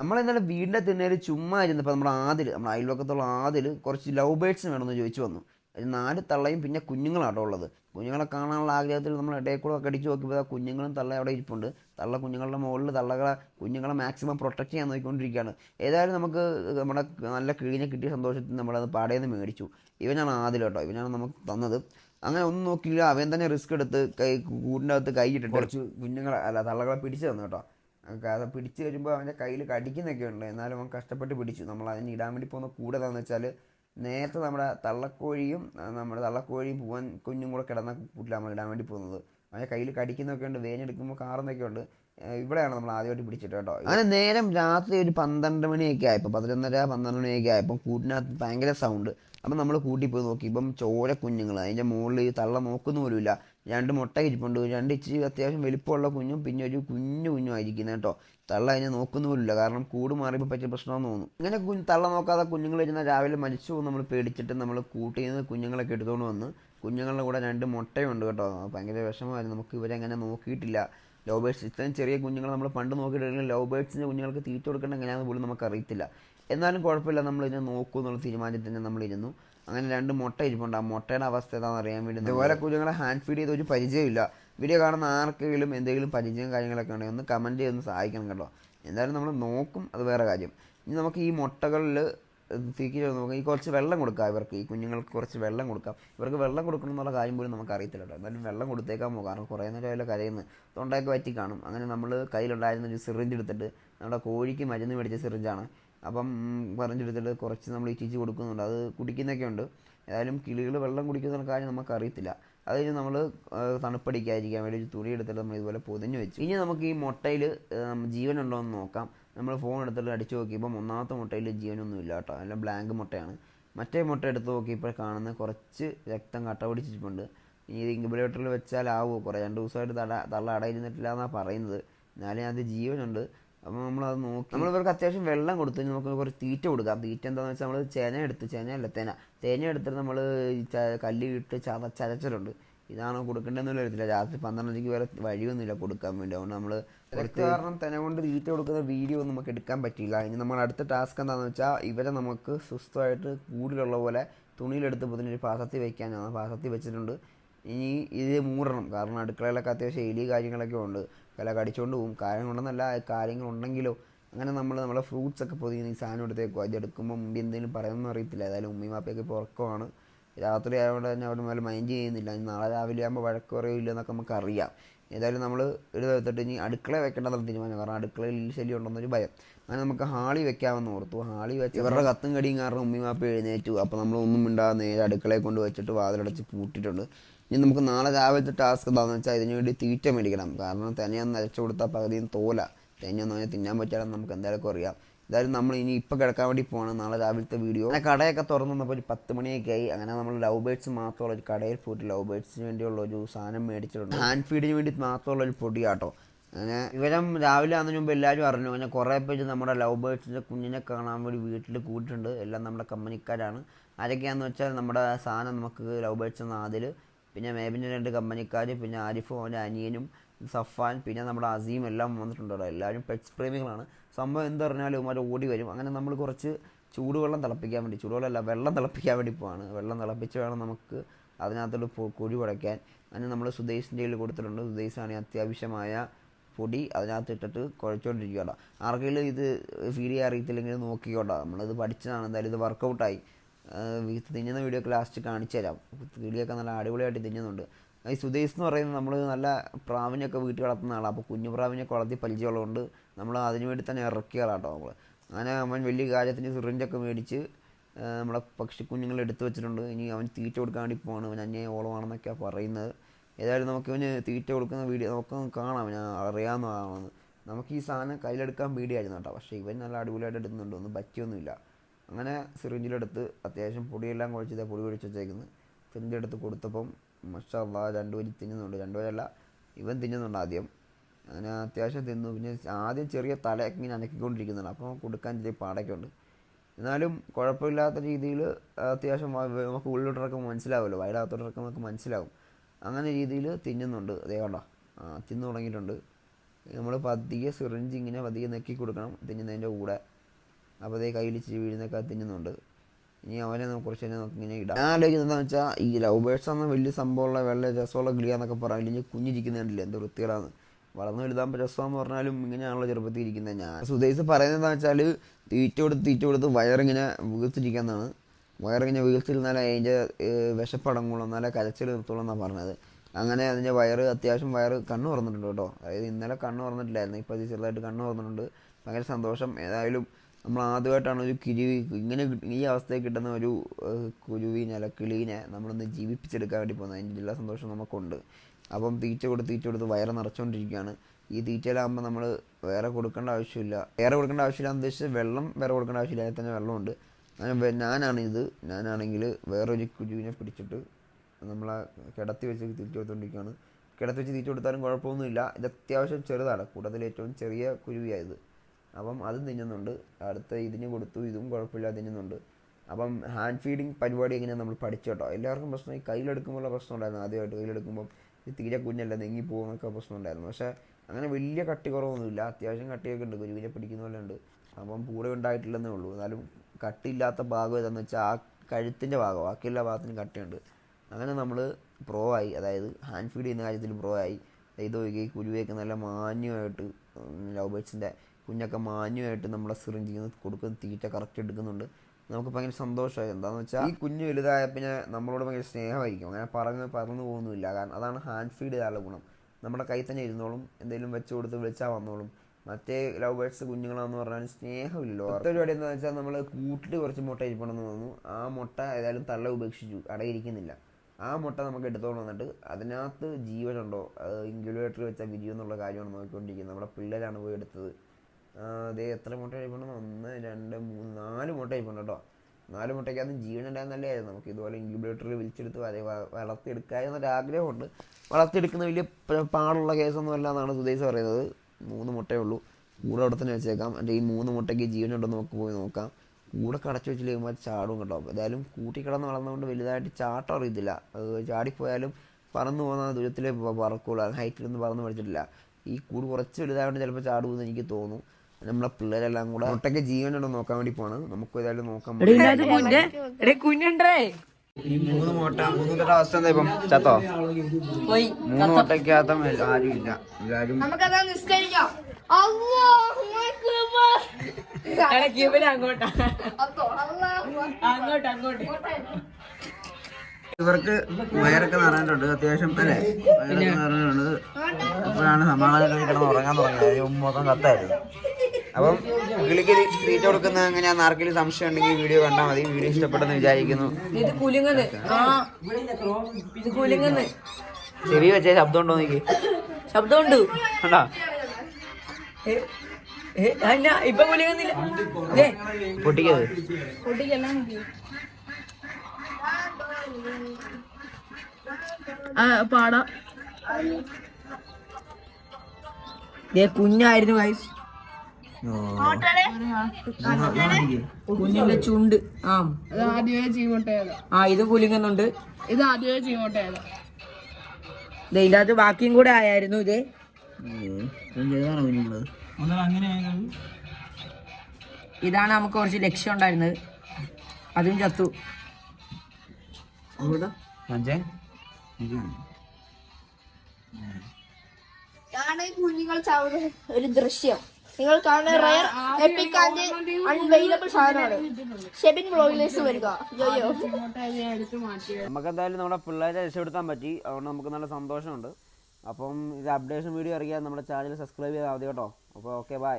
നമ്മൾ ഇന്നലെ വീടിന്റെ തിന്നേൽ ചുമ്മാ ഇരുന്നപ്പോൾ നമ്മുടെ ആതിൽ നമ്മുടെ അയൽവക്കത്തുള്ള ആതിൽ കുറച്ച് ലവ് ബേഡ്സ് വേണമെന്ന് ചോദിച്ചു വന്നു. അതിൽ നാല് തള്ളയും പിന്നെ കുഞ്ഞുങ്ങളാണ് ഉള്ളത്. കുഞ്ഞുങ്ങളെ കാണാനുള്ള ആഗ്രഹത്തിൽ നമ്മൾ ഇടയിൽ കൂടെ ഒക്കെ അടിച്ച് നോക്കിയപ്പോൾ ആ കുഞ്ഞുങ്ങളും തള്ള അവിടെ ഇരിപ്പുണ്ട്. തള്ള കുഞ്ഞുങ്ങളുടെ മുകളിൽ തള്ളകളെ കുഞ്ഞുങ്ങളെ മാക്സിമം പ്രൊട്ടക്റ്റ് ചെയ്യാൻ നോക്കിക്കൊണ്ടിരിക്കുകയാണ്. ഏതായാലും നമുക്ക് നമ്മുടെ നല്ല കിഴിഞ്ഞ് കിട്ടിയ സന്തോഷത്തിൽ നമ്മളത് പാടേന്ന് മേടിച്ചു. ഇവനാണ് ആദിൽ കേട്ടോ ഇവനാണ് നമുക്ക് തന്നത്. അങ്ങനെ ഒന്നും നോക്കിയില്ല. അവൻ തന്നെ റിസ്ക് എടുത്ത് കൈ കൂടിന്റെ അകത്ത് കൈ ഇട്ടിട്ട് കുറച്ച് കുഞ്ഞുങ്ങളെ അല്ല തള്ളകളെ പിടിച്ചു തന്നു കേട്ടോ. അത് പിടിച്ചു വരുമ്പോൾ അവന്റെ കയ്യിൽ കടിക്കുന്നൊക്കെ ഉണ്ട്. എന്നാലും അവൻ കഷ്ടപ്പെട്ട് പിടിച്ചു. നമ്മൾ അതിന് ഇടാൻ വേണ്ടി പോകുന്ന കൂടെ എന്താണെന്ന് വെച്ചാൽ നേരത്തെ നമ്മുടെ തള്ളക്കോഴിയും നമ്മുടെ തള്ളക്കോഴിയും പൂവൻ കുഞ്ഞും കൂടെ കിടന്ന കൂട്ടിലാണ് നമ്മൾ ഇടാൻ വേണ്ടി പോകുന്നത്. അവന്റെ കയ്യിൽ കടിക്കുന്നൊക്കെ ഉണ്ട് വേനെടുക്കുമ്പോൾ കാറുന്നൊക്കെ ഉണ്ട്. ഇവിടെയാണ് നമ്മൾ ആദ്യമായിട്ട് പിടിച്ചിട്ട് കേട്ടോ. അങ്ങനെ നേരം രാത്രി ഒരു പന്ത്രണ്ട് മണിയൊക്കെ ആയപ്പോൾ പതിനൊന്നര പന്ത്രണ്ട് മണിയൊക്കെ ആയപ്പോൾ കൂട്ടിനകത്ത് ഭയങ്കര സൗണ്ട് അപ്പം നമ്മൾ കൂട്ടി പോയി നോക്കി. ഇപ്പം ചോര കുഞ്ഞുങ്ങൾ അതിന്റെ മുകളിൽ തള്ള നോക്കുന്ന പോലുമില്ല. രണ്ട് മുട്ട ഇരിപ്പുണ്ട്. രണ്ട് ഇച്ചിരി അത്യാവശ്യം വലിപ്പമുള്ള കുഞ്ഞും പിന്നെ ഒരു കുഞ്ഞു കുഞ്ഞും ആയിരിക്കുന്നത് കേട്ടോ. തള്ള അതിനെ നോക്കുന്ന പോലുമില്ല. കാരണം കൂട് മാറിയപ്പോൾ പറ്റിയ പ്രശ്നമെന്ന് തോന്നുന്നു. ഇങ്ങനെ കുഞ്ഞ് തള്ള നോക്കാതെ കുഞ്ഞുങ്ങൾ ഇരുന്ന രാവിലെ മരിച്ചു പോകും നമ്മൾ പേടിച്ചിട്ട് നമ്മൾ കൂട്ടിൽ നിന്ന് കുഞ്ഞുങ്ങളൊക്കെ എടുത്തുകൊണ്ട് വന്ന് കുഞ്ഞുങ്ങളുടെ കൂടെ രണ്ട് മുട്ടയുണ്ട് കേട്ടോ. ഭയങ്കര വിഷമമായിരുന്നു. നമുക്ക് ഇവരെങ്ങനെ നോക്കിയിട്ടില്ല. ലവ് ബേഡ്സ് ഇത്രയും ചെറിയ കുഞ്ഞുങ്ങൾ നമ്മൾ പണ്ട് നോക്കിയിട്ടുണ്ടെങ്കിൽ ലവ് ബേഡ്സിന്റെ കുഞ്ഞുങ്ങൾക്ക് തീറ്റ കൊടുക്കേണ്ട എങ്ങനെയാണെന്ന് പോലും നമുക്ക് അറിയത്തില്ല എന്നാലും കുഴപ്പമില്ല. നമ്മൾ ഇതിനെ നോക്കൂ എന്നുള്ള തീരുമാനത്തിൽ തന്നെ നമ്മളിരുന്നു അങ്ങനെ രണ്ട് മുട്ട ഇരിപ്പുണ്ട്. ആ മുട്ടയുടെ അവസ്ഥ ഏതാണെന്ന് അറിയാൻ വേണ്ടി ഇതുപോലെ കുഞ്ഞുങ്ങളെ ഹാൻഡ് ഫീഡ് ചെയ്ത് ഒരു പരിചയമില്ല. വീഡിയോ കാണുന്ന ആർക്കെങ്കിലും എന്തെങ്കിലും പരിചയം കാര്യങ്ങളൊക്കെ ഉണ്ടെങ്കിൽ ഒന്ന് കമന്റ് ചെയ്തൊന്ന് സഹായിക്കണം കേട്ടോ. എന്തായാലും നമ്മൾ നോക്കും അത് വേറെ കാര്യം. ഇനി നമുക്ക് ഈ മുട്ടകളിൽ തീക്കി നോക്കാം ഈ കുറച്ച് വെള്ളം കൊടുക്കാം ഇവർക്ക്. ഈ കുഞ്ഞുങ്ങൾക്ക് കുറച്ച് വെള്ളം കൊടുക്കാം. ഇവർക്ക് വെള്ളം കൊടുക്കണം എന്നുള്ള കാര്യം പോലും നമുക്ക് അറിയത്തില്ല കേട്ടോ. എന്തായാലും വെള്ളം കൊടുത്തേക്കാൻ പോകും. കാരണം കുറേ നേരം അതിൽ കരയുന്നു തൊണ്ടയൊക്കെ വറ്റി കാണും. അങ്ങനെ നമ്മൾ കയ്യിലുണ്ടായിരുന്ന ഒരു സിറിഞ്ച് എടുത്തിട്ട് നമ്മുടെ കോഴിക്ക് മരുന്ന് മേടിച്ച സിറിഞ്ചാണ് അപ്പം പറഞ്ഞെടുത്തിട്ട് കുറച്ച് നമ്മൾ ഇറ്റിച്ച് കൊടുക്കുന്നുണ്ട്. അത് കുടിക്കുന്നൊക്കെ ഉണ്ട് ഏതായാലും കിളികൾ വെള്ളം കുടിക്കുന്ന കാര്യം നമുക്കറിയത്തില്ല. അത് കഴിഞ്ഞ് നമ്മൾ തണുപ്പടിക്കാതിരിക്കാൻ വേണ്ടി ഒരു തുണി എടുത്തിട്ട് നമ്മൾ ഇതുപോലെ പൊതിഞ്ഞ് വെച്ചു. ഇനി നമുക്ക് ഈ മുട്ടയിൽ ജീവനുണ്ടോ എന്ന് നോക്കാം. നമ്മൾ ഫോൺ എടുത്തിട്ട് അടിച്ചു നോക്കിയപ്പോൾ ഒന്നാമത്തെ മുട്ടയിൽ ജീവനൊന്നും ഇല്ല കേട്ടോ. എല്ലാം ബ്ലാങ്ക് മുട്ടയാണ്. മറ്റേ മുട്ട എടുത്ത് നോക്കിയപ്പോൾ കാണുന്ന കുറച്ച് രക്തം കട്ട പിടിച്ചിട്ടുണ്ട്. ഇനി ഇത് ഇൻക്യുബേറ്ററിൽ വെച്ചാലാവുമോ കുറേ രണ്ട് ദിവസമായിട്ട് തട തള്ള അടയിരുന്നിട്ടില്ല എന്നാണ് പറയുന്നത്. എന്നാലും അത് ജീവനുണ്ട്. അപ്പോൾ നമ്മളത് നോക്കി. നമ്മൾ ഇവർക്ക് അത്യാവശ്യം വെള്ളം കൊടുത്തു നമുക്ക് കുറച്ച് തീറ്റ കൊടുക്കാം. തീറ്റ എന്താണെന്ന് വെച്ചാൽ നമ്മൾ ചേന എടുത്ത് ചേന അല്ല തേന. തേന എടുത്തിട്ട് നമ്മൾ കല്ലിട്ട് ചത ചതച്ചിട്ടുണ്ട് ഇതാണോ കൊടുക്കേണ്ടതെന്ന് വരത്തില്ല രാത്രി പന്ത്രണ്ട് മണിക്ക് വേറെ വഴിയൊന്നുമില്ല കൊടുക്കാൻ വേണ്ടി. അതുകൊണ്ട് നമ്മൾ കുറച്ച് കാരണം തന്നെ കൊണ്ട് തീറ്റ കൊടുക്കുന്ന വീഡിയോ ഒന്നും നമുക്ക് എടുക്കാൻ പറ്റില്ല ഇനി നമ്മൾ അടുത്ത ടാസ്ക് എന്താണെന്ന് വെച്ചാൽ ഇവരെ നമുക്ക് സുസ്ഥമായിട്ട് കൂടുതലുള്ള പോലെ തുണിയിലെടുത്ത് പുതിനൊരു പാസത്തി പാത്രത്തിൽ വെക്കാനാണ്. പാത്രത്തിൽ വെച്ചിട്ടുണ്ട്. ഇനി ഇത് മൂടണം. കാരണം അടുക്കളയിലൊക്കെ അത്യാവശ്യം എലി കാര്യങ്ങളൊക്കെ ഉണ്ട്. വില കടിച്ചുകൊണ്ട് പോകും കാര്യങ്ങളുണ്ടെന്നല്ല കാര്യങ്ങളുണ്ടെങ്കിലോ അങ്ങനെ നമ്മൾ നമ്മളെ ഫ്രൂട്ട്സ് ഒക്കെ പൊതിഞ്ഞ് ഈ സാധനം എടുത്തേക്കോ അത് എടുക്കുമ്പോൾ മുമ്പ് എന്തെങ്കിലും പറയുമെന്ന് അറിയത്തില്ല. ഏതായാലും ഉമ്മയും വാപ്പയൊക്കെ ഇപ്പോൾ ഉറക്കമാണ് രാത്രി ആയതുകൊണ്ട് തന്നെ അവിടെ മേലെ മൈൻഡ് ചെയ്യുന്നില്ല. നാളെ രാവിലെ ആകുമ്പോൾ വഴക്ക് കുറയില്ല എന്നൊക്കെ നമുക്ക് അറിയാം ഏതായാലും നമ്മൾ ഒരു ദിവസത്തിട്ട് ഇനി അടുക്കള വെക്കേണ്ടതാണ് തീരുമാനം കാരണം അടുക്കളയിൽ ശല്യം ഉണ്ടെന്നൊരു ഭയം. അങ്ങനെ നമുക്ക് ഹാളി വെക്കാമെന്ന് ഓർത്തു. ഹാളി വെച്ച് ഇവരുടെ കത്തും കടിയും കാരണം ഉമ്മയും വാപ്പ എഴുന്നേറ്റു. അപ്പോൾ നമ്മളൊന്നും മിണ്ടാതെ നേരെ അടുക്കളയെ കൊണ്ട് വെച്ചിട്ട് വാതിലടച്ച് പൂട്ടിയിട്ടുണ്ട്. ഇനി നമുക്ക് നാളെ രാവിലത്തെ ടാസ്ക് എന്താണെന്ന് വെച്ചാൽ ഇതിന് വേണ്ടി തീറ്റ മേടിക്കണം. കാരണം തേനയൊന്ന് നരച്ചു കൊടുത്താൽ പകുതിയും തോല. തേനയൊന്നും അതിന് തിന്നാൻ പറ്റാതെ നമുക്ക് എന്തായാലും അറിയാം. എന്തായാലും നമ്മൾ ഇനി ഇപ്പോൾ കിടക്കാൻ വേണ്ടി പോകണം നാളെ രാവിലത്തെ വീഡിയോ അങ്ങനെ കടയൊക്കെ തുറന്നു വന്നപ്പോൾ ഒരു പത്ത് മണിയൊക്കെ ആയി. അങ്ങനെ നമ്മൾ ലവ് ബേഡ്സ് മാത്രമുള്ള ഒരു കടയിൽ പോയിട്ട് ലവ് ബേഡ്സിന് വേണ്ടിയുള്ള ഒരു സാധനം മേടിച്ചിട്ടുണ്ട്. ഹാൻഡ് ഫീഡിന് വേണ്ടി മാത്രമുള്ള ഒരു പൊടിയാട്ടോ. അങ്ങനെ ഇവരം രാവിലെ ആകുന്നതിന് മുമ്പ് എല്ലാവരും അറിഞ്ഞു. അങ്ങനെ കുറേ പേര് നമ്മുടെ ലവ് ബേഡ്സിന്റെ കുഞ്ഞിനെ കാണാൻ വേണ്ടി വീട്ടിൽ കൂട്ടിയിട്ടുണ്ട് എല്ലാം നമ്മുടെ കമ്പനിക്കാരാണ്. ആരൊക്കെയാണെന്ന് വെച്ചാൽ നമ്മുടെ സാധനം നമുക്ക് ലവ് ബേഡ്സ് എന്ന പിന്നെ മേബിന്റെ രണ്ട് കമ്പനിക്കാർ പിന്നെ ആരിഫും അവന്റെ അനിയനും സഫാൻ പിന്നെ നമ്മുടെ അസീം എല്ലാം വന്നിട്ടുണ്ട് കേട്ടോ എല്ലാവരും പെറ്റ്സ് പ്രേമികളാണ്. സംഭവം എന്ത് പറഞ്ഞാലും ഇവന്മാർ ഓടി വരും. അങ്ങനെ നമ്മൾ കുറച്ച് ചൂടുവെള്ളം തിളപ്പിക്കാൻ വേണ്ടി ചൂടുവെള്ളമല്ല വെള്ളം തിളപ്പിക്കാൻ വേണ്ടി പോവാണ്. വെള്ളം തിളപ്പിച്ച് വേണം നമുക്ക് അതിനകത്തോട്ട് കുഴി പടയ്ക്കാൻ. അങ്ങനെ നമ്മൾ സുദേശിന്റെ കയ്യിൽ കൊടുത്തിട്ടുണ്ട്. സുദേശാണ് അത്യാവശ്യമായ പൊടി അതിനകത്ത് ഇട്ടിട്ട് കുഴച്ചുകൊണ്ടിരിക്കുകയാണ് ആർക്കെങ്കിലും ഇത് ഫീൽ ചെയ്യാൻ അറിയത്തില്ലെങ്കിൽ നോക്കിക്കോട്ടോ. നമ്മളിത് പഠിച്ചതാണ്. എന്തായാലും ഇത് വർക്കൗട്ടായി വീട്ടിൽ തിന്നുന്ന വീഡിയോ ഒക്കെ ലാസ്റ്റ് കാണിച്ചു തരാം. കിളിയൊക്കെ നല്ല അടിപൊളിയായിട്ട് തിന്നുന്നുണ്ട്. ഈ സുദേശ് എന്ന് പറയുന്നത് നമ്മൾ നല്ല പ്രാവിനെയൊക്കെ വീട്ടിൽ വളർത്തുന്ന ആളാണ് അപ്പോൾ കുഞ്ഞു പ്രാവിനെയൊക്കെ വളർത്തി പരിചയമുള്ളതുകൊണ്ട് നമ്മൾ അതിനു വേണ്ടി തന്നെ ഇറക്കിയാളാട്ടോ നമ്മൾ അങ്ങനെ അവൻ വലിയ കാര്യത്തിന് സിറിഞ്ചൊക്കെ മേടിച്ച് നമ്മളെ പക്ഷി കുഞ്ഞുങ്ങളെ എടുത്തു വെച്ചിട്ടുണ്ട്. ഇനി അവൻ തീറ്റ കൊടുക്കാൻ വേണ്ടി പോവാണ്. അവൻ അന്യ ഓളമാണെന്നൊക്കെയാണ് പറയുന്നത്. ഏതായാലും നമുക്ക് ഇവന് തീറ്റ കൊടുക്കുന്ന വീഡിയോ നമുക്ക് കാണാം. ഞാൻ അറിയാവുന്നതാണെന്ന്. നമുക്ക് ഈ സാധനം കയ്യിലെടുക്കാൻ പേടിയായിരുന്നു കേട്ടോ. പക്ഷേ ഇവൻ നല്ല അടിപൊളിയായിട്ട് എടുക്കുന്നുണ്ട്. ഒന്നും പറ്റിയൊന്നുമില്ല. അങ്ങനെ സിറിഞ്ചിലെടുത്ത് അത്യാവശ്യം പൊടിയെല്ലാം കുഴച്ചത് പൊടി കുഴിച്ച് വെച്ചേക്കുന്നു. സിറിഞ്ചെടുത്ത് കൊടുത്തപ്പം മഷാ രണ്ടുപേരും തിന്നുന്നുണ്ട്. രണ്ടുപേരല്ല ഇവൻ തിന്നുന്നുണ്ട് ആദ്യം. അങ്ങനെ അത്യാവശ്യം തിന്നു. പിന്നെ ആദ്യം ചെറിയ തലയൊക്കെ ഇങ്ങനെ അനക്കിക്കൊണ്ടിരിക്കുന്നുണ്ട്. അപ്പോൾ കൊടുക്കാൻ ചെറിയ പാടൊക്കെ ഉണ്ട് എന്നാലും കുഴപ്പമില്ലാത്ത രീതിയിൽ അത്യാവശ്യം നമുക്ക് ഉള്ളിലോട്ടിറക്കം മനസ്സിലാവുമല്ലോ വയലകത്തോട്ടിറക്കുമ്പോൾ നമുക്ക് മനസ്സിലാവും. അങ്ങനെ രീതിയിൽ തിന്നുന്നുണ്ട്. അതേ കണ്ടോ? തിന്നു തുടങ്ങിയിട്ടുണ്ട്. നമ്മൾ പതിയെ സിറിഞ്ച് ഇങ്ങനെ പതിയെ നെക്കി കൊടുക്കണം തിന്നുന്നതിന്റെ കൂടെ. അപ്പോൾ അതേ കയ്യിൽ ഇച്ചിരി വീഴുന്നൊക്കെ തിന്നുന്നുണ്ട്. ഇനി അവനെ കുറച്ച് തന്നെ നമുക്ക് ഇങ്ങനെ ഇടാം. ഞാൻ ആലോചിക്കുന്നത് എന്താണെന്ന് വെച്ചാൽ ഈ ലവ് ബേഴ്സ് എന്ന വലിയ സംഭവമുള്ള വെള്ള രസമുള്ള കിളിയ എന്നൊക്കെ പറയാം ഇല്ലെങ്കിൽ കുഞ്ഞിരിക്കുന്നുണ്ടല്ലോ എന്തോ വൃത്തികളാണ് വളർന്നു വലുതാകുമ്പോൾ രസമെന്ന് പറഞ്ഞാലും ഇങ്ങനെയാണല്ലോ ചെറുപ്പത്തിൽ ഇരിക്കുന്നത് ഞാൻ. സുദേശ് പറയുന്നത് എന്താ വെച്ചാൽ തീറ്റ കൊടുത്ത് തീറ്റ കൊടുത്ത് വയറിങ്ങനെ വീർത്തിരിക്കാന്നാണ്. വയറിങ്ങനെ വീർത്തിരുന്നാലേ അതിന്റെ വിശപ്പടങ്ങുള്ളൂ എന്നാലേ കരച്ചിൽ നിർത്തുള്ളൂ എന്നാണ് പറഞ്ഞത്. അങ്ങനെ അതിന്റെ വയറ് അത്യാവശ്യം വയറ് കണ്ണ് തുറന്നിട്ടുണ്ട് കേട്ടോ. അതായത് ഇന്നലെ കണ്ണ് തുറന്നിട്ടില്ലായിരുന്നു ഇപ്പോൾ അത് ചെറുതായിട്ട് കണ്ണ് തുറന്നിട്ടുണ്ട്. ഭയങ്കര സന്തോഷം. ഏതായാലും നമ്മൾ ആദ്യമായിട്ടാണ് ഒരു കിരുവി ഇങ്ങനെ ഈ അവസ്ഥയിൽ കിട്ടുന്ന ഒരു കുരുവിനെ അല്ല കിളീനെ നമ്മളൊന്ന് ജീവിപ്പിച്ചെടുക്കാൻ വേണ്ടി പോകുന്നത്. അതിന്റെ എല്ലാ സന്തോഷവും നമുക്കുണ്ട്. അപ്പം തീറ്റ കൊടുത്ത് തീറ്റ കൊടുത്ത് വയറ് നിറച്ചുകൊണ്ടിരിക്കുകയാണ് ഈ തീറ്റയിലാകുമ്പോൾ നമ്മൾ വേറെ കൊടുക്കേണ്ട ആവശ്യമില്ല. വേറെ കൊടുക്കേണ്ട ആവശ്യമില്ല എന്ന് ഉദ്ദേശിച്ച് വെള്ളം വേറെ കൊടുക്കേണ്ട ആവശ്യമില്ല. അതിൽ തന്നെ വെള്ളമുണ്ട്. ഞാനാണിത് ഞാനാണെങ്കിൽ വേറൊരു കുരുവിനെ പിടിച്ചിട്ട് നമ്മളെ കിടത്തി വെച്ച് തീറ്റ കൊടുത്തുകൊണ്ടിരിക്കുകയാണ് കിടത്തി വെച്ച് തീറ്റ കൊടുത്താലും കുഴപ്പമൊന്നുമില്ല. ഇത് അത്യാവശ്യം ചെറുതാണ്. കൂടുതൽ ഏറ്റവും ചെറിയ കുരുവിയായത് അപ്പം അതും തിന്നുന്നുണ്ട്. അടുത്ത ഇതിന് കൊടുത്തു ഇതും കുഴപ്പമില്ല തിന്നുന്നുണ്ട്. അപ്പം ഹാൻഡ് ഫീഡിങ് പരിപാടി എങ്ങനെയാണ് നമ്മൾ പഠിച്ചോട്ടോ എല്ലാവർക്കും പ്രശ്നം ഈ കയ്യിലെടുക്കുമ്പോഴുള്ള പ്രശ്നം ഉണ്ടായിരുന്നു ആദ്യമായിട്ട്. കയ്യിലെടുക്കുമ്പോൾ ഈ തീരെ കുഞ്ഞല്ല നെങ്ങി പോകുന്നൊക്കെ പ്രശ്നം ഉണ്ടായിരുന്നു. പക്ഷേ അങ്ങനെ വലിയ കട്ടി കുറവൊന്നുമില്ല അത്യാവശ്യം കട്ടിയൊക്കെ ഉണ്ട് കുരുവിനെ പിടിക്കുന്ന പോലെ ഉണ്ട്. അപ്പം പൂടെ ഉണ്ടായിട്ടില്ലെന്നേ ഉള്ളൂ. എന്നാലും കട്ടിയില്ലാത്ത ഭാഗം ഏതാണെന്ന് വെച്ചാൽ ആ കഴുത്തിന്റെ ഭാഗം ബാക്കിയുള്ള ഭാഗത്തിന് കട്ടിയുണ്ട്. അങ്ങനെ നമ്മൾ പ്രോ ആയി. അതായത് ഹാൻഡ് ഫീഡ് ചെയ്യുന്ന കാര്യത്തിൽ പ്രോ ആയി. ഇത് കുരുവിയൊക്കെ നല്ല മാന്യമായിട്ട് ലവ് ബേഡ്സിന്റെ കുഞ്ഞൊക്കെ മാന്യമായിട്ട് നമ്മളെ സിറിഞ്ചിൽ നിന്ന് കൊടുക്കുന്ന തീറ്റ കറക്റ്റ് എടുക്കുന്നുണ്ട്. നമുക്ക് ഭയങ്കര സന്തോഷമായി. എന്താണെന്ന് വെച്ചാൽ ഈ കുഞ്ഞ് വലുതായ പിന്നെ നമ്മളോട് ഭയങ്കര സ്നേഹമായിരിക്കും. അങ്ങനെ പറഞ്ഞ് പറഞ്ഞു പോകുന്നില്ല കാരണം അതാണ് ഹാൻഡ് ഫീഡ് ചെയ്യാനുള്ള ഗുണം. നമ്മുടെ കൈ തന്നെ ഇരുന്നോളും എന്തെങ്കിലും വെച്ച് കൊടുത്ത് വിളിച്ചാൽ വന്നോളും. മറ്റേ ലവ് ബേഡ്സ് കുഞ്ഞുങ്ങളാന്ന് പറഞ്ഞാൽ സ്നേഹമില്ലല്ലോ. അടുത്ത പരിപാടി എന്താണെന്ന് വെച്ചാൽ നമ്മൾ കൂട്ടിൽ കുറച്ച് മുട്ട ഇരിപ്പണമെന്ന് തോന്നുന്നു. ആ മുട്ട ഏതായാലും തള്ള ഉപേക്ഷിച്ചു. അടയിരിക്കുന്നില്ല. ആ മുട്ട നമുക്ക് എടുത്തോണ്ട് വന്നിട്ട് അതിനകത്ത് ജീവനുണ്ടോ? ഇൻക്യുബേറ്ററിൽ വെച്ച വിരിയോ എന്നുള്ള കാര്യമാണ് നോക്കിക്കൊണ്ടിരിക്കുന്നത്. നമ്മുടെ പിള്ളേരാണ് പോയി എടുത്തത്. ദേ എത്ര മുട്ട കഴിപ്പണം ഒന്ന് രണ്ട് മൂന്ന് നാല് മുട്ട കഴിപ്പുണ്ട് കേട്ടോ. നാല് മുട്ടയ്ക്കകത്ത് ജീവൻ നല്ലതായിരുന്നു നമുക്ക് ഇതുപോലെ ഇൻക്യുബേറ്ററിൽ വിളിച്ചെടുത്ത് വ- വളർത്തിയെടുക്കുക എന്നൊരു ആഗ്രഹമുണ്ട്. വളർത്തിയെടുക്കുന്ന വലിയ പാടുള്ള കേസൊന്നും അല്ല എന്നാണ് സുദേശ് പറയുന്നത്. മൂന്ന് മുട്ടയേ ഉള്ളൂ. കൂടെ അവിടെ തന്നെ വെച്ചേക്കാം. എന്റെ ഈ മൂന്ന് മുട്ടയ്ക്ക് ജീവനുണ്ടെന്ന് നമുക്ക് പോയി നോക്കാം. കൂടെ കടച്ചു വെച്ച് കഴിയുമ്പോൾ ചാടും കേട്ടോ. ഏതായാലും കൂട്ടിക്കിടന്ന് വളർന്നുകൊണ്ട് വലുതായിട്ട് ചാട്ടം അറിയത്തില്ല. അത് ചാടിപ്പോയാലും പറന്നു പോകുന്ന ദൂരത്തിലേ പറക്കുള്ളൂ. ഹൈറ്റിലൊന്നും പറന്ന് പഠിച്ചിട്ടില്ല. ഈ കൂട് കുറച്ച് വലുതായതുകൊണ്ട് ചിലപ്പോൾ ചാടുമെന്ന് എനിക്ക് തോന്നുന്നു നമ്മളെ പിള്ളേരെല്ലാം കൂടെ ഒട്ടൊക്കെ ജീവനുണ്ടോ നോക്കാൻ വേണ്ടി പോണ്. നമുക്ക് ഏതായാലും നോക്കാൻ ഈ മൂന്ന് മുട്ട മൂന്നത്തെ അവസ്ഥ എന്താ ഇപ്പം? ചത്തോ? മൂന്ന് മുട്ടയ്ക്കകത്തും ആരും ഇല്ല. അങ്ങോട്ട്. ഇവർക്ക് വയറൊക്കെ നിറഞ്ഞിട്ടുണ്ട് അത്യാവശ്യം അല്ലേ? വയറൊക്കെ നിറഞ്ഞിട്ടുണ്ട്. അപ്പോഴാണ് സമാധാനം കിടന്ന് ഉറങ്ങാൻ തുടങ്ങിയത്. മൊത്തം കത്തായിരുന്നു. അപ്പം കിളിക്ക് തീറ്റ കൊടുക്കുന്ന എങ്ങനെയാണെന്ന് ആർക്കെങ്കിലും സംശയം ഉണ്ടെങ്കിൽ വീഡിയോ കണ്ടാൽ മതി. വീഡിയോ ഇഷ്ടപ്പെട്ടെന്ന് വിചാരിക്കുന്നു. ഇത് കുലുങ്ങന്ന്. ആ ഇത് കുലുങ്ങന്ന്. ചെവി വെച്ചേ ശബ്ദം ഉണ്ടോ എനിക്ക് ശബ്ദമുണ്ട്. കണ്ടാ ഏ, ഏ, അല്ല ഇപ്പൊ കുലുങ്ങുന്നില്ല. പൊട്ടിക്കത് ആ പാടാ. ദേ കുഞ്ഞായിരുന്നു ഗൈസ് കുഞ്ഞിന്റെ ചുണ്ട്. ആ. ഇത് ആദ്യമേ ചീമോട്ടയത് ആ ഇത് കുലുങ്ങുന്നുണ്ട് ഇത് ആദ്യമേ ചീമോട്ടയത് ദേ ഇതിന്റെ അകത്ത് ബാക്കിയും കൂടെ ആയായിരുന്നു ഇത്. ഇതാണ് നമുക്ക് കുറച്ച് ലക്ഷ്യം ഉണ്ടായിരുന്നത്. അതും ചത്തു. കുഞ്ഞുങ്ങൾ ചാവുന്ന ഒരു ദൃശ്യം. നിങ്ങൾ കാണുന്ന റയർ എപ്പിക് ആൻഡ് അൺവെയിലബിൾ സാധനമാണ്. ഷെബിൻ ബ്ലോഗിലേക്ക് വരിക. യോയോ നമുക്ക് എന്തായാലും നമ്മുടെ പിള്ളേരെ രക്ഷപ്പെടുത്താൻ പറ്റി. അതുകൊണ്ട് നമുക്ക് നല്ല സന്തോഷമുണ്ട്. അപ്പം ഇത് അപ്ഡേഷൻ വീഡിയോ അറിയാൻ നമ്മുടെ ചാനൽ സബ്സ്ക്രൈബ് ചെയ്താൽ മതി കേട്ടോ. അപ്പോൾ ഓക്കെ ബൈ